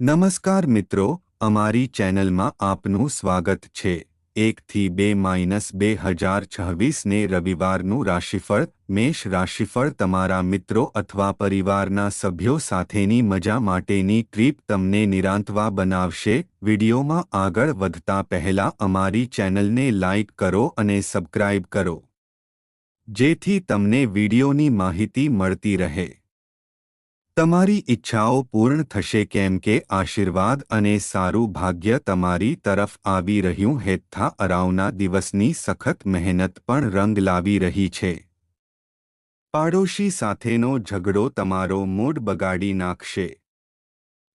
નમસ્કાર મિત્રો, અમારી ચેનલમાં આપનું સ્વાગત છે. એકથી બે માઇનસ બે હજાર છવ્વીસને રવિવારનું રાશિફળ, મેષ રાશિફળ તમારા મિત્રો અથવા પરિવારના સભ્યો સાથેની મજા માટેની ટ્રીપ તમને નિરાંતવા બનાવશે. વિડીયોમાં આગળ વધતા પહેલા અમારી ચેનલને લાઇક કરો અને સબસ્ક્રાઇબ કરો, જેથી તમને વિડીયોની માહિતી મળતી રહે. તમારી ઈચ્છાઓ પૂર્ણ થશે કેમ કે આશીર્વાદ અને સારું ભાગ્ય તમારી તરફ આવી રહ્યું હેઠા અરાવના દિવસની સખત મહેનત પણ રંગ લાવી રહી છે. પાડોશી સાથેનો ઝઘડો તમારો મૂડ બગાડી નાખશે.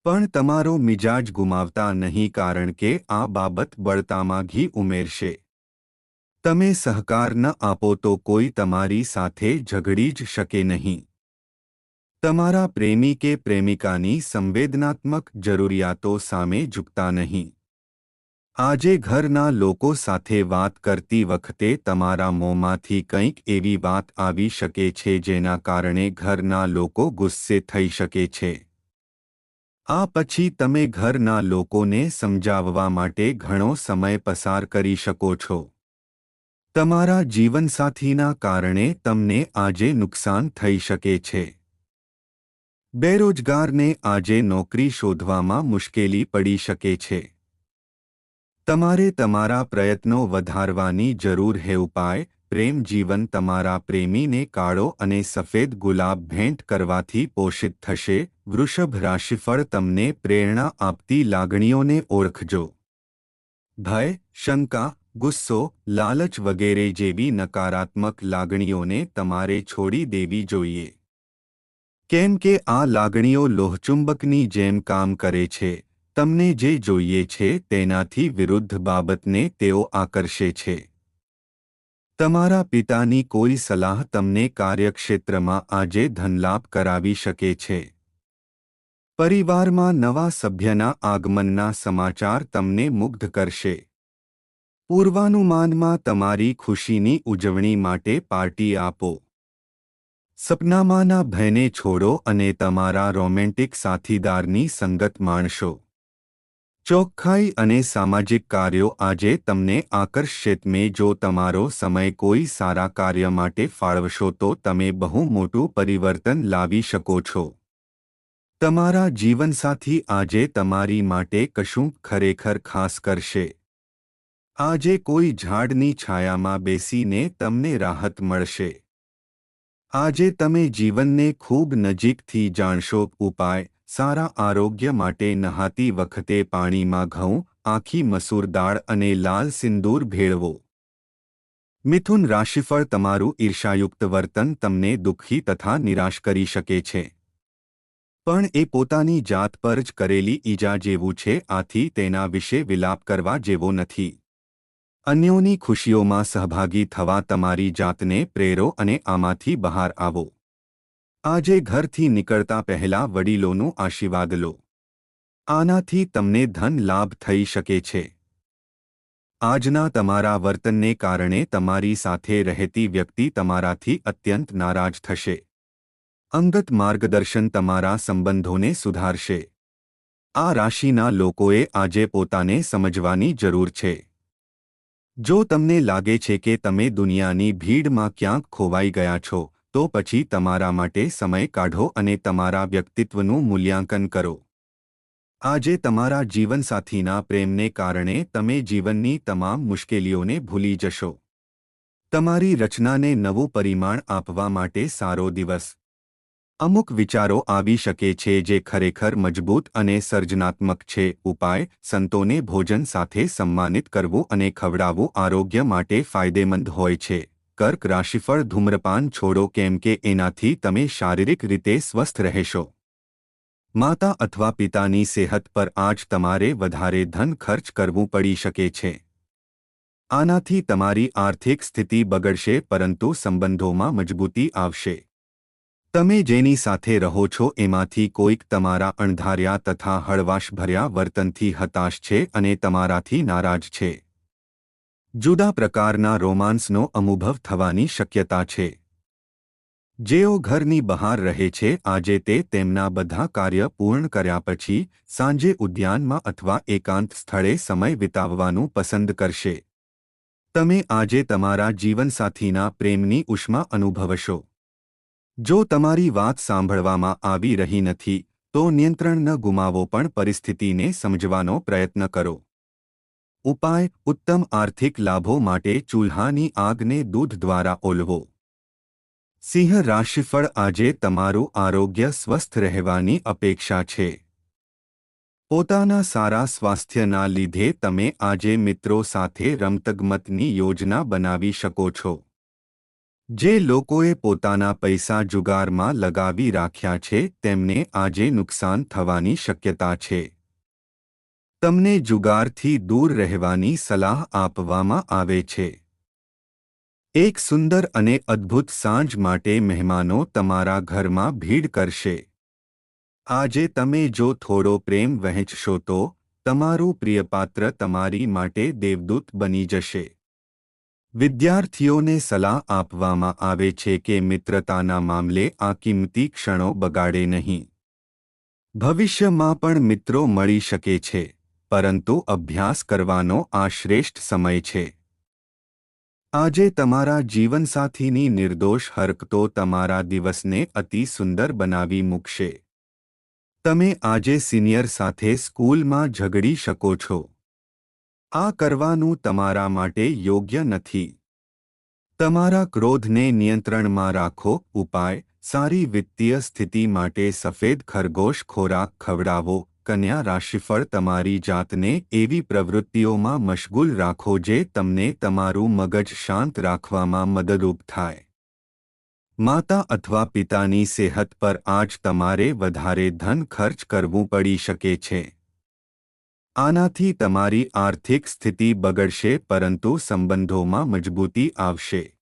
પણ તમારો મિજાજ ગુમાવતા નહીં કારણ કે આ બાબત બળતામાં ઘી ઉમેરશે. તમે સહકાર ન આપો તો કોઈ તમારી સાથે ઝઘડી જ શકે નહીં. તમારા પ્રેમી કે પ્રેમિકાની સંવેદનાત્મક જરૂરિયાતો સામે ઝૂકતા નહીં. આજે ઘરના લોકો સાથે વાત કરતી વખતે તમારા મોંમાંથી કંઈક એવી વાત આવી શકે છે જેના કારણે ઘરના લોકો ગુસ્સે થઈ શકે છે. આ પછી તમે ઘરના લોકોને સમજાવવા માટે ઘણો સમય પસાર કરી શકો છો. તમારા જીવનસાથીના કારણે તમને આજે નુકસાન થઈ શકે છે. બેરોજગારને આજે નોકરી શોધવામાં મુશ્કેલી પડી શકે છે. તમારે તમારા પ્રયત્નો વધારવાની જરૂર હે ઉપાય, પ્રેમ જીવન તમારા પ્રેમીને કાળો અને સફેદ ગુલાબ ભેંટ કરવાથી પોષિત થશે, વૃષભ રાશિફળ તમને પ્રેરણા આપતી લાગણીઓને ઓળખજો. ભય, શંકા, ગુસ્સો, લાલચ વગેરે જેવી નકારાત્મક લાગણીઓને તમારે છોડી દેવી જોઈએ. કેમ કે આ લાગણીઓ લોહચુંબકની જેમ કામ કરે છે, તમને જે જોઈએ છે તેનાથી વિરુદ્ધ બાબતને તેઓ આકર્ષે છે. તમારા પિતાની કોઈ સલાહ તમને કાર્યક્ષેત્રમાં આજે ધનલાભ કરાવી શકે છે. પરિવારમાં નવા સભ્યના આગમનના સમાચાર તમને મુગ્ધ કરશે. પૂર્વાનુમાનમાં તમારી ખુશીની ઉજવણી માટે પાર્ટી આપો. સપનામાંના ભયને છોડો અને તમારા રોમેન્ટિક સાથીદારની સંગત માણશો. ચોખ્ખાઈ અને સામાજિક કાર્યો આજે તમને આકર્ષિત મેં જો તમારો સમય કોઈ સારા કાર્ય માટે ફાળવશો તો તમે બહુ મોટું પરિવર્તન લાવી શકો છો. તમારા જીવનસાથી આજે તમારી માટે કશું ખરેખર ખાસ કરશે. આજે કોઈ ઝાડની છાયામાં બેસીને તમને રાહત મળશે. આજે તમે જીવનને ખૂબ નજીકથી જાણશો. ઉપાય, સારા આરોગ્ય માટે નહાતી વખતે પાણીમાં ઘઉં, આખી મસૂર દાળ અને લાલ સિંદૂર ભેળવો. મિથુન રાશિફળ તમારું ઈર્ષાયુક્ત વર્તન તમને દુઃખી તથા નિરાશ કરી શકે છે. પણ એ પોતાની જાત પર જ કરેલી ઈજા જેવું છે. આથી તેના વિશે વિલાપ કરવા જેવો નથી. અન્યોની ખુશીઓમાં સહભાગી થવા તમારી જાતને પ્રેરો અને આમાંથી બહાર આવો. આજે ઘરથી નીકળતા પહેલા વડીલોનું આશીર્વાદ લો. આનાથી તમને ધન લાભ થઈ શકે છે. આજના તમારા વર્તનને કારણે તમારી સાથે રહેતી વ્યક્તિ તમારાથી અત્યંત નારાજ થશે. અંગત માર્ગદર્શન તમારા સંબંધોને સુધારશે. આ રાશિના લોકોએ આજે પોતાને સમજવાની જરૂર છે. જો તમને લાગે છે કે તમે દુનિયાની ભીડમાં ક્યાંક ખોવાઈ ગયા છો, તો પછી તમારા માટે સમય કાઢો અને તમારા વ્યક્તિત્વનું મૂલ્યાંકન કરો. આજે તમારા જીવનસાથીના પ્રેમને કારણે તમે જીવનની તમામ મુશ્કેલીઓને ભૂલી જશો. તમારી રચનાને નવું પરિમાણ આપવા માટે સારો દિવસ. અમુક વિચારો આવી શકે છે જે ખરેખર મજબૂત અને સર્જનાત્મક છે. ઉપાય, સંતોને ભોજન સાથે સન્માનિત કરવું અને ખવડાવવું આરોગ્ય માટે ફાયદેમંદ હોય છે. કર્ક રાશિફળ ધૂમ્રપાન છોડો કેમ કે એનાથી તમે શારીરિક રીતે સ્વસ્થ રહેશો. માતા અથવા પિતાની સેહત પર આજ તમારે વધારે ધન ખર્ચ કરવું પડી શકે છે. આનાથી તમારી આર્થિક સ્થિતિ બગડશે પરંતુ સંબંધોમાં મજબૂતી આવશે. તમે જેની સાથે રહો છો એમાંથી કોઈક તમારા અણધાર્યા તથા હળવાશભર્યા વર્તનથી હતાશ છે અને તમારાથી નારાજ છે. જુદા પ્રકારના રોમાન્સનો અનુભવ થવાની શક્યતા છે. જેઓ ઘરની બહાર રહે છે, આજે તે તેમના બધા કાર્ય પૂર્ણ કર્યા પછી સાંજે ઉદ્યાનમાં અથવા એકાંત સ્થળે સમય વિતાવવાનું પસંદ કરશે. તમે આજે તમારા જીવનસાથીના પ્રેમની ઉષ્મા અનુભવશો. જો તમારી વાત સાંભળવામાં આવી રહી નથી, તો નિયંત્રણ ન ગુમાવો પણ પરિસ્થિતિને સમજવાનો પ્રયત્ન કરો. ઉપાય, ઉત્તમ આર્થિક લાભો માટે ચૂલ્હાની આગને દૂધ દ્વારા ઓલવો. સિંહ રાશિફળ આજે તમારું આરોગ્ય સ્વસ્થ રહેવાની અપેક્ષા છે. પોતાના સારા સ્વાસ્થ્યના લીધે તમે આજે મિત્રો સાથે રમતગમતની યોજના બનાવી શકો છો. જે લોકોએ પોતાના પૈસા જુગારમાં લગાવી રાખ્યા છે, તેમને આજે નુકસાન થવાની શક્યતા છે. તમને જુગારથી દૂર રહેવાની સલાહ આપવામાં આવે છે. એક સુંદર અને અદ્ભુત સાંજ માટે મહેમાનો તમારા ઘરમાં ભીડ કરશે. આજે તમે જો થોડો પ્રેમ વહેંચશો તો, તમારું પ્રિયપાત્ર તમારી માટે દેવદૂત બની જશે. વિદ્યાર્થીઓને સલાહ આપવામાં આવે છે કે મિત્રતાના મામલે આ કિંમતી ક્ષણો બગાડે નહીં. ભવિષ્યમાં પણ મિત્રો મળી શકે છે, પરંતુ અભ્યાસ કરવાનો આ શ્રેષ્ઠ સમય છે. આજે તમારા જીવનસાથીની નિર્દોષ હરકતો તમારા દિવસને અતિ સુંદર બનાવી મૂકશે. તમે આજે સિનિયર સાથે સ્કૂલમાં ઝઘડી શકો છો. આ કરવાનું તમારા માટે યોગ્ય નથી. તમારા ક્રોધને નિયંત્રણમાં રાખો, ઉપાય, સારી વિત્તીય સ્થિતિ માટે સફેદ ખરગોશ ખોરાક ખવડાવો, કન્યા રાશિફળ તમારી જાતને એવી પ્રવૃત્તિઓમાં મશગુલ રાખો જે તમને તમારું મગજ શાંત રાખવામાં મદદરૂપ થાય. માતા અથવા પિતાની સેહત પર આજ તમારે વધારે ધન ખર્ચ કરવું પડી શકે છે. આનાથી તમારી આર્થિક સ્થિતિ બગડશે પરંતુ સંબંધોમાં મજબૂતી આવશે.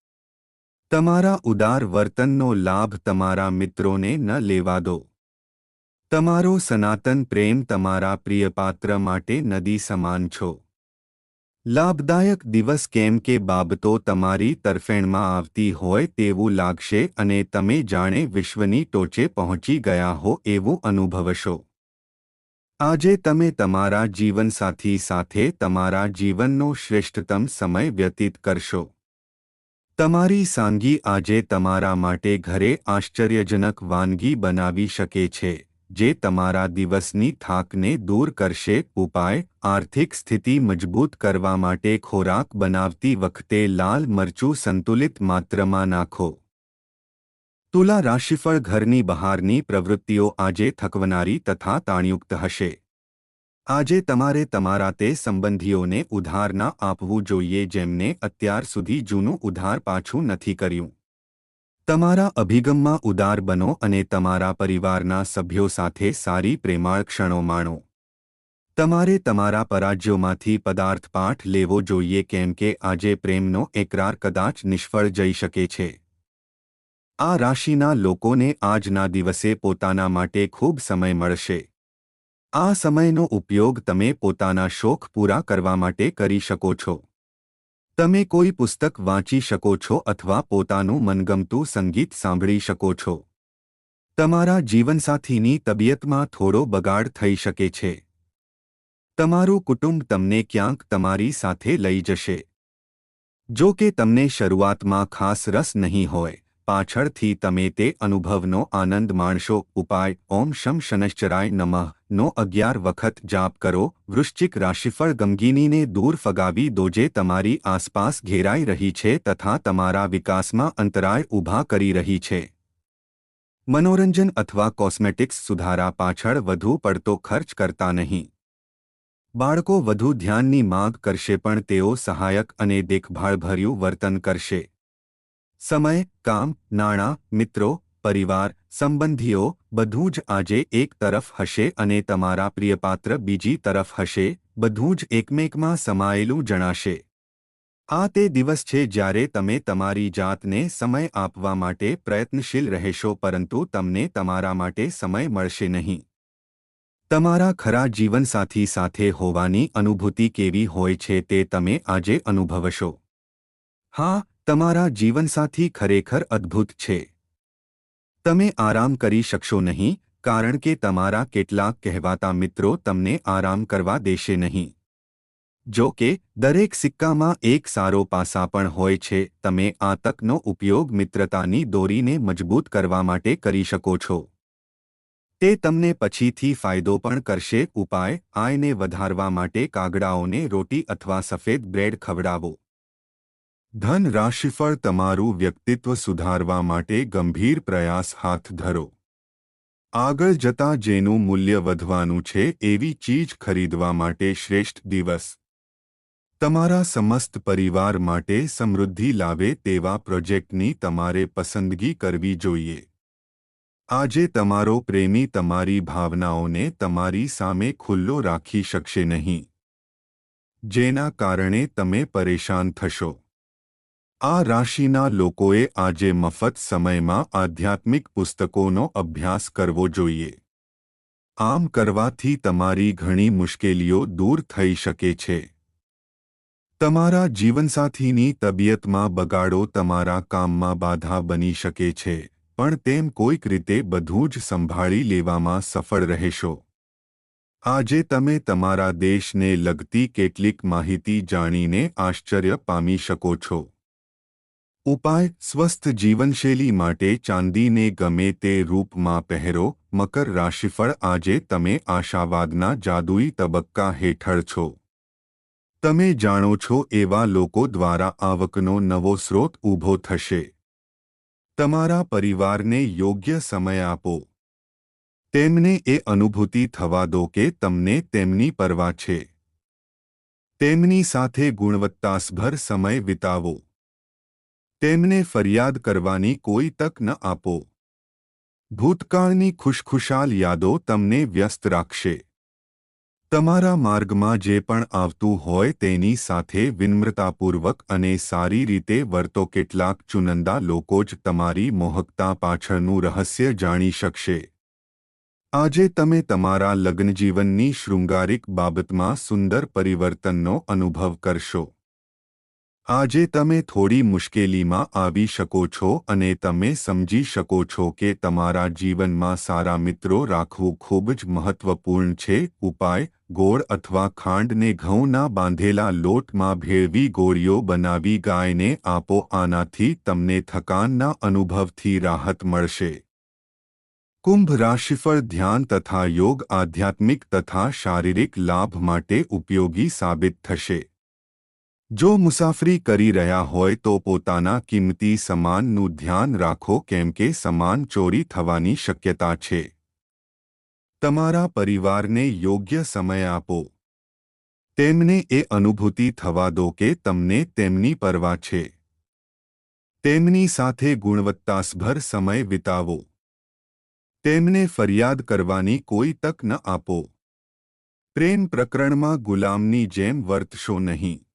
તમારા ઉદાર વર્તનનો લાભ તમારા મિત્રોને ન લેવા દો. તમારો સનાતન પ્રેમ તમારા પ્રિયપાત્ર માટે નદી સમાન છો. લાભદાયક દિવસ કેમ કે બાબતો તમારી તરફેણમાં આવતી હોય તેવું લાગશે અને તમે જાણે વિશ્વની ટોચે પહોંચી ગયા હો એવું અનુભવશો. આજે તમે તમારા જીવનસાથી સાથે તમારા જીવનનો શ્રેષ્ઠતમ સમય વ્યતીત કરશો. તમારી સાંગી આજે તમારા માટે ઘરે આશ્ચર્યજનક વાનગી બનાવી શકે છે, જે તમારા દિવસની થાકને દૂર કરશે, ઉપાય, આર્થિક સ્થિતિ મજબૂત કરવા માટે ખોરાક બનાવતી વખતે લાલ મરચું સંતુલિત માત્રામાં નાખો. તુલા રાશિફળ ઘરની બહારની પ્રવૃત્તિઓ આજે થકવનારી તથા તાણયુક્ત હશે. આજે તમારે તમારા તે સંબંધીઓને ઉધાર ના આપવું જોઈએ જેમને અત્યાર સુધી જૂનું ઉધાર પાછું નથી કર્યું. તમારા અભિગમમાં ઉદાર બનો અને તમારા પરિવારના સભ્યો સાથે સારી પ્રેમાળ ક્ષણો માણો. તમારે તમારા પરાજ્યોમાંથી પદાર્થ પાઠ લેવો જોઈએ કેમ કે આજે પ્રેમનો એકરાર કદાચ નિષ્ફળ જઈ શકે છે. આ રાશિના લોકોને આજના દિવસે પોતાના માટે ખૂબ સમય મળશે. આ સમયનો ઉપયોગ તમે પોતાના શોખ પૂરા કરવા માટે કરી શકો છો. તમે કોઈ પુસ્તક વાંચી શકો છો અથવા પોતાનું મનગમતું સંગીત સાંભળી શકો છો. તમારા જીવનસાથીની તબિયતમાં થોડો બગાડ થઈ શકે છે. તમારું કુટુંબ તમને ક્યાંક તમારી સાથે લઈ જશે. જો કે તમને શરૂઆતમાં ખાસ રસ નહીં હોય. પાછળથી તમે તે અનુભવનો આનંદ માણશો. ઉપાય, ઓમ શમ શનશ્ચરાય નમઃ. નો અગિયાર વખત જાપ કરો. વૃશ્ચિક રાશિફળ ગમગીનીને દૂર ફગાવી દોજે. તમારી આસપાસ ઘેરાઈ રહી છે તથા તમારા વિકાસમાં અંતરાય ઊભા કરી રહી છે. મનોરંજન અથવા કોસ્મેટિક્સ સુધારા. પાછળ વધુ પડતો ખર્ચ કરતા નહીં. બાળકો વધુ ધ્યાનની માગ કરશે પણ તેઓ સહાયક અને દેખભાળભર્યું વર્તન કરશે. સમય, કામ, નાણાં, મિત્રો, પરિવાર, સંબંધીઓ, બધું જ આજે એક તરફ હશે અને તમારા પ્રિયપાત્ર બીજી તરફ હશે, બધું જ એકમેકમાં સમાયેલું જણાશે. આ તે દિવસ છે જ્યારે તમે તમારી જાતને સમય આપવા માટે પ્રયત્નશીલ રહેશો પરંતુ તમને તમારા માટે સમય મળશે નહીં. તમારા ખરા જીવનસાથી સાથે હોવાની અનુભૂતિ કેવી હોય છે તે તમે આજે અનુભવશો. હા તમારા જીવનસાથી ખરેખર અદ્ભુત છે. તમે આરામ કરી શકશો નહીં, કારણ કે તમારા કેટલાક કહેવાતા મિત્રો તમને આરામ કરવા દેશે નહીં. જો કે, દરેક સિક્કામાં એક સારો પાસા પણ હોય છે, તમે આ તકનો ઉપયોગ મિત્રતાની દોરીને મજબૂત કરવા માટે કરી શકો છો. તે તમને પછીથી ફાયદો પણ કરશે, ઉપાય, આયને વધારવા માટે કાગડાઓને રોટી અથવા સફેદ બ્રેડ ખવડાવો. ધન રાશિફળ તમારું વ્યક્તિત્વ સુધારવા માટે ગંભીર પ્રયાસ હાથ ધરો. આગળ જતા જેનું મૂલ્ય વધવાનું છે એવી ચીજ ખરીદવા માટે શ્રેષ્ઠ દિવસ. તમારા સમસ્ત પરિવાર માટે સમૃદ્ધિ લાવે તેવા પ્રોજેક્ટની તમારે પસંદગી કરવી જોઈએ. આજે તમારો પ્રેમી તમારી ભાવનાઓને તમારી સામે ખુલ્લો રાખી શકશે નહીં. જેના કારણે તમે પરેશાન થશો. આ રાશિના લોકોએ આજે મફત સમયમાં આધ્યાત્મિક પુસ્તકોનો અભ્યાસ કરવો જોઈએ. આમ કરવાથી તમારી ઘણી મુશ્કેલીઓ દૂર થઈ શકે છે. તમારા જીવનસાથીની તબિયતમાં બગાડો તમારા કામમાં બાધા બની શકે છે, પણ તેમ કોઈક રીતે બધું જ સંભાળી લેવામાં સફળ રહેશો. આજે તમે તમારા દેશને લગતી કેટલીક માહિતી જાણીને આશ્ચર્ય પામી શકો છો. ઉપાય સ્વસ્થ જીવનશૈલી માટે ચાંદીને ગમે તે રૂપમાં પહેરો, મકર રાશિફળ આજે તમે આશાવાદના જાદુઈ તબક્કા હેઠળ છો. તમે જાણો છો એવા લોકો દ્વારા આવકનો નવો સ્રોત ઊભો થશે. તમારા પરિવારને યોગ્ય સમય આપો. તેમને એ અનુભૂતિ થવા દો કે તમને તેમની પરવા છે. તેમની સાથે ગુણવત્તાસભર સમય વિતાવો. તેમને ફરિયાદ કરવાની કોઈ તક ન આપો. ભૂતકાળની ખુશખુશાલ યાદો તમને વ્યસ્ત રાખશે. તમારા માર્ગમાં જે પણ આવતું હોય તેની સાથે વિનમ્રતાપૂર્વક અને સારી રીતે વર્તો કેટલાક ચુનંદા લોકો જ તમારી મોહકતા પાછળનું રહસ્ય જાણી શકશે. આજે તમે તમારા લગ્નજીવનની શૃંગારિક બાબતમાં સુંદર પરિવર્તનનો અનુભવ કરશો. આજે તમે થોડી મુશ્કેલીમાં આવી શકો છો અને તમે સમજી શકો છો કે તમારા જીવનમાં સારા મિત્રો રાખવું ખૂબ જ મહત્વપૂર્ણ છે. ઉપાય, ગોળ અથવા ખાંડને ઘઉંના બાંધેલા લોટમાં ભેળવી ગોળીઓ બનાવી ગાયને આપો, આનાથી તમને થકાનના અનુભવથી રાહત મળશે. કુંભ રાશિફળ ધ્યાન તથા યોગ આધ્યાત્મિક તથા શારીરિક લાભ માટે ઉપયોગી સાબિત થશે. જો મુસાફરી કરી રહ્યા હોય તો પોતાના કિંમતી સમાનનું ધ્યાન રાખો કેમ કે સમાન ચોરી થવાની શક્યતા છે. તમારા પરિવારને યોગ્ય સમય આપો. તેમને એ અનુભૂતિ થવા દો કે તમને તેમની પરવા છે. તેમની સાથે ગુણવત્તાસભર સમય વિતાવો. તેમને ફરિયાદ કરવાની કોઈ તક ન આપો. પ્રેમ પ્રકરણમાં ગુલામની જેમ વર્તશો નહીં.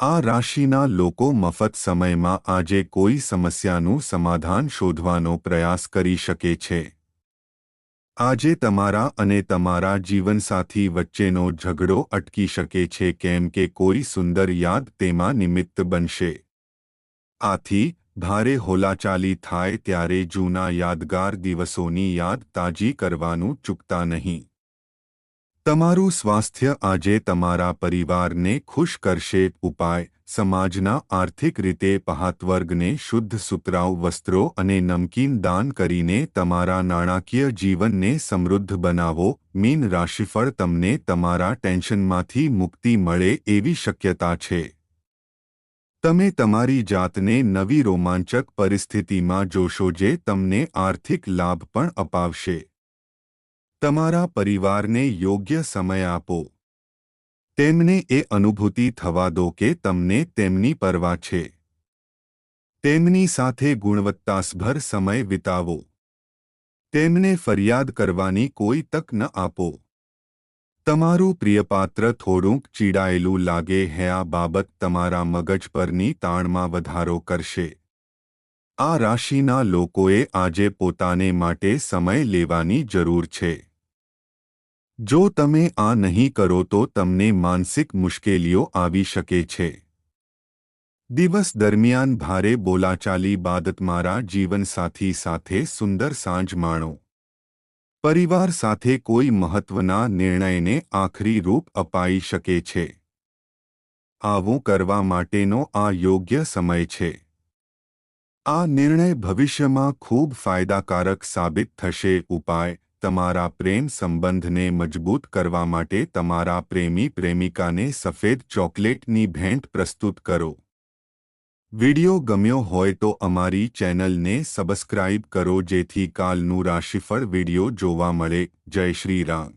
આ રાશિના લોકો મફત સમયમાં આજે કોઈ સમસ્યાનું સમાધાન શોધવાનો પ્રયાસ કરી શકે છે. આજે તમારા અને તમારા જીવનસાથી વચ્ચેનો ઝઘડો અટકી શકે છે કેમ કે કોઈ સુંદર યાદ તેમાં નિમિત્ત બનશે. આથી, ભારે હોલાચાલી થાય ત્યારે જૂના યાદગાર દિવસોની યાદ તાજી કરવાનું ચૂકતા નહીં. તમારું સ્વાસ્થ્ય આજે તમારા પરિવારને ખુશ કરશે. ઉપાય, સમાજના આર્થિક રીતે પહાતવર્ગને શુદ્ધ સુતરાઉ વસ્ત્રો અને નમકીન દાન કરીને તમારા નાણાકીય જીવનને સમૃદ્ધ બનાવો. મીન રાશિફળ તમને તમારા ટેન્શનમાંથી મુક્તિ મળે એવી શક્યતા છે. તમે તમારી જાતને નવી રોમાંચક પરિસ્થિતિમાં જોશો જે તમને આર્થિક લાભ પણ અપાવશે. તમારા પરિવારને યોગ્ય સમય આપો. તેમને એ અનુભૂતિ થવા દો કે તમને તેમની પરવા છે. તેમની સાથે ગુણવત્તાસભર સમય વિતાવો. તેમને ફરિયાદ કરવાની કોઈ તક ન આપો. તમારું પ્રિયપાત્ર થોડુંક ચીડાયેલું લાગે હે આ બાબત તમારા મગજ પરની તાણમાં વધારો કરશે. આ રાશિના લોકોએ આજે પોતાને માટે સમય લેવાની જરૂર છે. જો તમે આ નહીં કરો તો તમને માનસિક મુશ્કેલીઓ આવી શકે છે. દિવસ દરમિયાન ભારે બોલાચાલી બાદ તમારા જીવનસાથી સાથે સુંદર સાંજ માણો. પરિવાર સાથે કોઈ મહત્વના નિર્ણયને આખરી રૂપ અપાઈ શકે છે. આવું કરવા માટેનો આ યોગ્ય સમય છે. આ નિર્ણય ભવિષ્યમાં ખૂબ ફાયદાકારક સાબિત થશે, ઉપાય તમારા પ્રેમ સંબંધને મજબૂત કરવા માટે તમારા પ્રેમી પ્રેમિકાને સફેદ ચોકલેટની ભેંટ પ્રસ્તુત કરો. વિડિયો ગમ્યો હોય તો અમારી ચેનલને સબસ્ક્રાઇબ કરો જેથી કાલનું રાશિફળ વિડિયો જોવા મળે. જય શ્રી રામ.